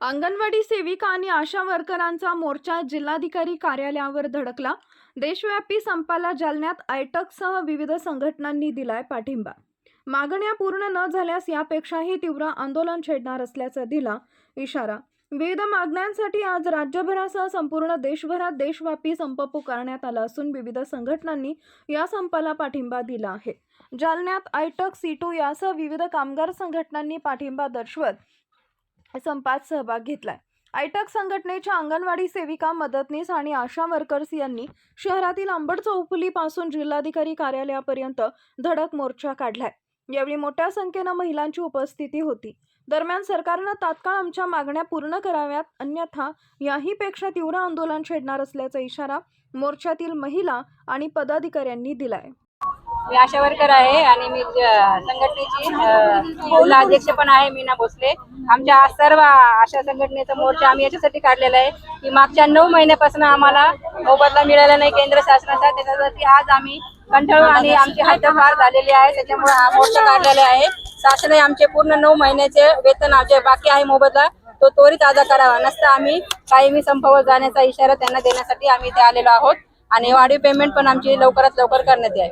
अंगणवाडी सेविका आणि आशा वर्करांचा मोर्चा जिल्हाधिकारी कार्यालयावर धडकला. देशव्यापी संपाला जालन्यात आयटकसह विविध संघटनांनी दिलाय पाठिंबा. मागण्या पूर्ण न झाल्यास यापेक्षाही तीव्र आंदोलन छेडणार असल्याचा दिला इशारा. विविध मागण्यांसाठी आज राज्यभरासह संपूर्ण देशभरात देशव्यापी संप पुकारण्यात आला असून विविध संघटनांनी या संपाला पाठिंबा दिला आहे. जालन्यात आयटक सीटू यासह विविध कामगार संघटनांनी पाठिंबा दर्शवत संपात सहभाग घेतलाय. आयटक संघटनेच्या अंगणवाडी सेविका मदतनीस आणि आशा वर्कर्स यांनी शहरातील आंबड चौफुलीपासून जिल्हाधिकारी कार्यालयापर्यंत धडक मोर्चा काढलाय. यावेळी मोठ्या संख्येनं महिलांची उपस्थिती होती. दरम्यान सरकारनं तात्काळ आमच्या मागण्या पूर्ण कराव्यात अन्यथा याहीपेक्षा तीव्र आंदोलन छेडणार असल्याचा इशारा मोर्चातील महिला आणि पदाधिकाऱ्यांनी दिलाय. मी आशा वर्कर आहे आणि मी संघटनेची अ, महिला अध्यक्ष पण आहे मीना भोसले. आमच्या सर्व आशा संघटनेचा मोर्चा आम्ही याच्यासाठी काढलेला आहे की मागच्या नऊ महिन्यापासून आम्हाला मोबदला मिळाला नाही केंद्र शासनाचा. त्याच्यासाठी आज आम्ही कंटाळू आणि आमची हद्दपार झालेली आहे. त्याच्यामुळे हा मोर्चा काढलेला आहे. शासनाने आमचे पूर्ण नऊ महिन्याचे वेतन जे बाकी आहे मोबदला तो त्वरित अदा करावा. नसता आम्ही कायमी संपावर जाण्याचा इशारा त्यांना देण्यासाठी आम्ही इथे आलेलो आहोत. आणि वाढीव पेमेंट पण आमची लवकरात लवकर करण्यात यावी.